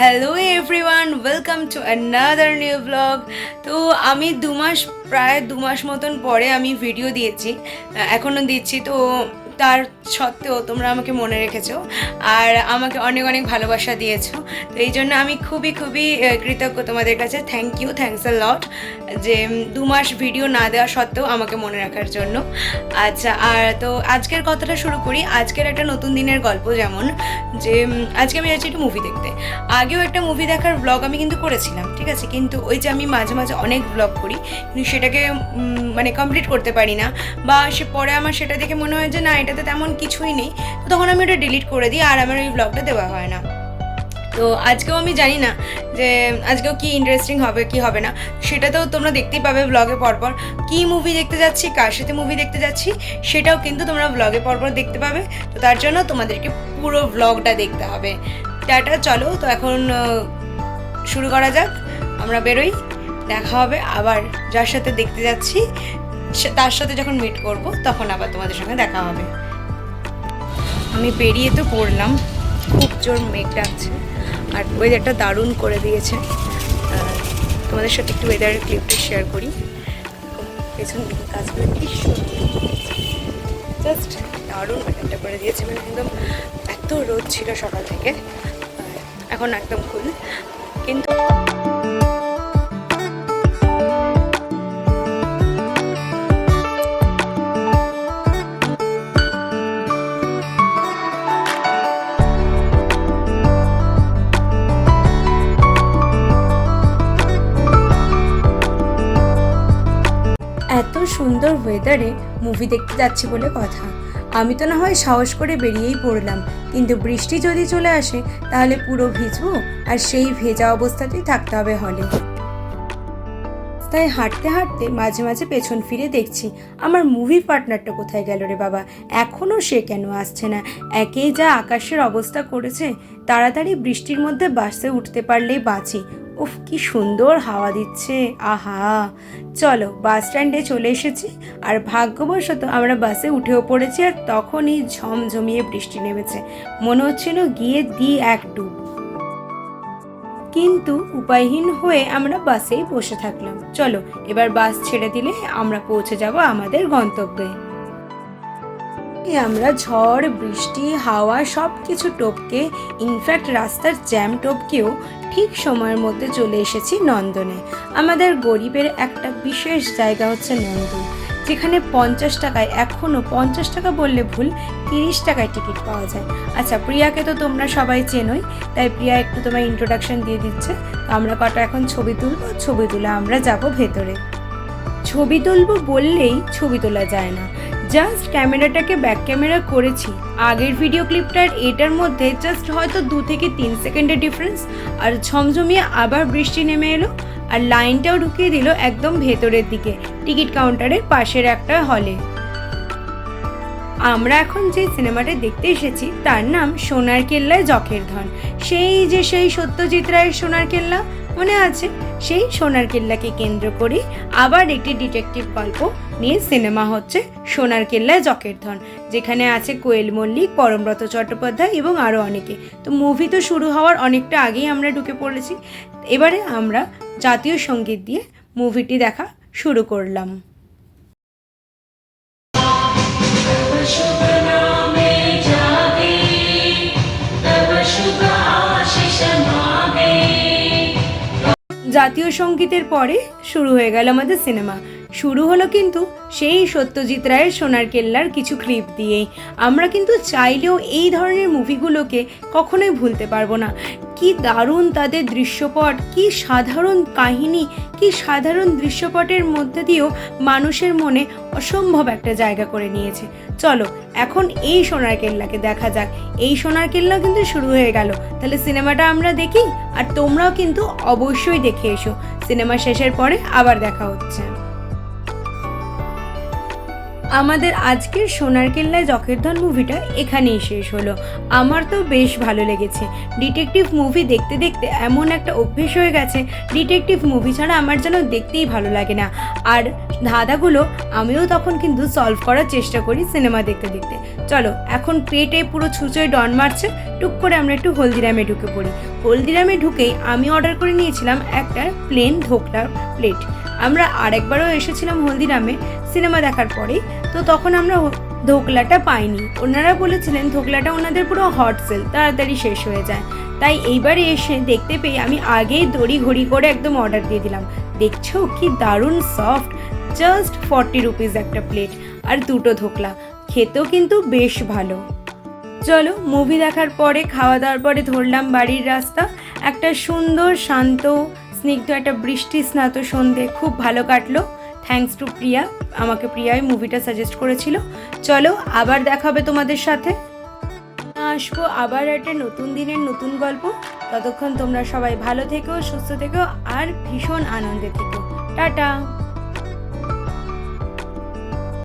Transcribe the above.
Hello everyone welcome to another new blog তো আমি দু মাস, প্রায় দু মাস মতন পরে আমি ভিডিও দিয়েছি। এখনও দিচ্ছি। তো তার সত্ত্বেও তোমরা আমাকে মনে রেখেছো আর আমাকে অনেক অনেক ভালোবাসা দিয়েছ। তো এই জন্য আমি খুবই খুবই কৃতজ্ঞ তোমাদের কাছে। Thank you thanks a lot যে দু মাস ভিডিও না দেওয়া সত্ত্বেও আমাকে মনে রাখার জন্য। আচ্ছা আর তো আজকের কথাটা শুরু করি। আজকের একটা নতুন দিনের গল্প যেমন, যে আজকে আমি যাচ্ছি একটু মুভি দেখতে। আগেও একটা মুভি দেখার ব্লগ আমি কিন্তু করেছিলাম, ঠিক আছে? কিন্তু ওই যে আমি মাঝে মাঝে অনেক ব্লগ করি, কিন্তু সেটাকে মানে কমপ্লিট করতে পারি না। বা সে পরে আমার সেটা দেখে মনে হয় যে, না এটাতে তেমন কিছুই নেই। তো তখন আমি ওটা ডিলিট করে দিই আর আমার ওই ব্লগটা দেওয়া হয় না। তো আজকেও আমি জানি না যে আজকেও কি ইন্টারেস্টিং হবে, কি হবে না। সেটা তো তোমরা দেখতেই পাবে ব্লগে পরপর কি মুভি দেখতে যাচ্ছি, কার সাথে মুভি দেখতে যাচ্ছি, সেটাও কিন্তু তোমরা ব্লগে পরপর দেখতে পাবে। তো তার জন্য তোমাদেরকে পুরো ব্লগটা দেখতে হবে। টাটা, চলো। তো এখন শুরু করা যাক। আমরা বেরোই। দেখা হবে আবার যার সাথে দেখতে যাচ্ছি। তার সাথে যখন মিট করব, তখন আবার তোমাদের সঙ্গে দেখা হবে। আমি বেরিয়ে তো পড়লাম, খুব জোর মেঘ ডাকছে, আর ওয়েদারটা দারুণ করে দিয়েছে। তোমাদের সাথে একটু ওয়েদারের ক্লিপটা শেয়ার করি। পেছন দিকে কাজগুলো কি জাস্ট দারুণ ওয়েদারটা করে দিয়েছে মানে একদম এত রোদ ছিল সকাল থেকে। এখন একদম কুল কিন্তু এত সুন্দর ওয়েদারে মুভি দেখতে যাচ্ছি বলে কথা। আমি তো না হয় সাহস করে বেরিয়েই পড়লাম, কিন্তু বৃষ্টি যদি চলে আসে, তাহলে পুরো ভিজবো আর সেই ভেজা অবস্থাতেই থাকতে হবে হলে তাই হাঁটতে হাঁটতে মাঝে মাঝে পেছন ফিরে দেখছি, আমার মুভি পার্টনারটা কোথায় গেল রে বাবা? এখনও সে কেন আসছে না? একেই যা আকাশের অবস্থা করেছে, তাড়াতাড়ি বৃষ্টির মধ্যে বাসে উঠতে পারলেই বাঁচি। উফ, কি সুন্দর হাওয়া দিচ্ছে। আহা, চলো, বাস স্ট্যান্ডে চলে এসেছি। আর ভাগ্যবশত আমরা বাসে উঠেও পড়েছি আর তখনই ঝমঝমিয়ে বৃষ্টি নেমেছে। মনে হচ্ছিল গিয়ে দি এক ডুব। কিন্তু উপায়হীন হয়ে আমরা বাসেই বসে থাকলাম। চলো, এবার বাস ছেড়ে দিলে আমরা পৌঁছে যাব আমাদের গন্তব্যে। আমরা ঝড়, বৃষ্টি, হাওয়া সব কিছু টপকে ইনফ্যাক্ট রাস্তার জ্যাম টপকেও ঠিক সময়ের মধ্যে চলে এসেছি নন্দনে। আমাদের গরিবের একটা বিশেষ জায়গা হচ্ছে নন্দন, যেখানে পঞ্চাশ টাকায় এখনও পঞ্চাশ টাকা বললে ভুল, তিরিশ টাকায় টিকিট পাওয়া যায়। আচ্ছা প্রিয়াকে তো তোমরা সবাই চেনোই, তাই প্রিয়া একটু তোমার ইন্ট্রোডাকশন দিয়ে দিচ্ছে। তো আমরা কটা এখন ছবি তুলবো, ছবি তুলে আমরা যাব ভেতরে। ছবি তুলবো বললেই ছবি তোলা যায় না। জাস্ট ক্যামেরাটাকে ব্যাক ক্যামেরা করেছি। আগের ভিডিও ক্লিপটার এটার মধ্যে জাস্ট হয়তো দু থেকে তিন সেকেন্ডের ডিফারেন্স আর ঝমঝমিয়ে আবার বৃষ্টি নেমে এলো আর লাইনটাও ঢুকিয়ে দিল একদম ভেতরের দিকে, টিকিট কাউন্টারের পাশের একটা হলে আমরা এখন যে সিনেমাটা দেখতে এসেছি, তার নাম সোনার কেল্লায় জখের ধন। সেই যে সেই সত্যজিৎ রায়ের সোনার কেল্লা মনে আছে? সেই সোনার কেল্লাকে কেন্দ্র করে আবার একটি ডিটেকটিভ গল্প নিয়ে সিনেমা হচ্ছে সোনার কেল্লায় জকের ধন, যেখানে আছে কোয়েল মল্লিক, পরমব্রত চট্টোপাধ্যায় এবং আরও অনেকে। তো মুভি তো শুরু হওয়ার অনেকটা আগেই আমরা ঢুকে পড়েছি। এবারে আমরা জাতীয় সংগীত দিয়ে মুভিটি দেখা শুরু করলাম। জাতীয় সঙ্গীতের পরে শুরু হয়ে গেল আমাদের সিনেমা। শুরু হলো কিন্তু সেই সত্যজিৎ রায়ের সোনার কেল্লার কিছু ক্লিপ দিয়েই। আমরা কিন্তু চাইলেও এই ধরনের মুভিগুলোকে কখনোই ভুলতে পারব না। কি দারুণ তাদের দৃশ্যপট, কি সাধারণ কাহিনী, কি সাধারণ দৃশ্যপটের মধ্যে দিয়েও মানুষের মনে অসম্ভব একটা জায়গা করে নিয়েছে। চলো, এখন এই সোনার কেল্লাকে দেখা যাক। এই সোনার কেল্লা কিন্তু শুরু হয়ে গেল। তাহলে সিনেমাটা আমরা দেখি, আর তোমরাও কিন্তু অবশ্যই দেখে এসো। সিনেমা শেষের পরে আবার দেখা হচ্ছে। আমাদের আজকের সোনার কেল্লায় জকেরধন মুভিটা এখানেই শেষ হলো। আমার তো বেশ ভালো লেগেছে। ডিটেকটিভ মুভি দেখতে দেখতে এমন একটা অভ্যেস হয়ে গেছে ডিটেকটিভ মুভি ছাড়া আমার যেন দেখতেই ভালো লাগে না। আর ধাঁধাগুলো আমিও তখন কিন্তু সলভ করার চেষ্টা করি সিনেমা দেখতে দেখতে। চলো, এখন পেটে পুরো ছুঁচোয় ডন মারছে, টুক করে আমরা একটু হলদিরামে ঢুকে পড়ি। হলদিরামে ঢুকেই আমি অর্ডার করে নিয়েছিলাম একটা প্লেন ধোকলার প্লেট আমরা আরেকবারও এসেছিলাম হলদিরামে সিনেমা দেখার পরেই, তো তখন আমরা ধোকলাটা পাইনি। ওনারা বলেছিলেন, ধোকলাটা ওনাদের পুরো হট সেল তাড়াতাড়ি শেষ হয়ে যায়। তাই এইবারে এসে দেখতে পেয়ে আমি আগেই দড়ি ঘড়ি করে একদম অর্ডার দিয়ে দিলাম। দেখছ কি দারুণ সফট জাস্ট ফর্টি রুপিস একটা প্লেট আর দুটো ধোকলা। খেতেও কিন্তু বেশ ভালো। চলো মুভি দেখার পরে, খাওয়া দাওয়ার পরে ধরলাম বাড়ির রাস্তা। একটা সুন্দর, শান্ত স্নিগ্ধ একটা বৃষ্টি স্নাত সন্ধে খুব ভালো কাটলো। থ্যাংকস টু প্রিয়া, আমাকে প্রিয়াই মুভিটা সাজেস্ট করেছিল। চলো, আবার দেখা হবে তোমাদের সাথে। আসব আবার একটা নতুন দিনের নতুন গল্প। ততক্ষণ তোমরা সবাই ভালো থেকো, সুস্থ থেকো, আর ভীষণ আনন্দে থেকো। টাটা!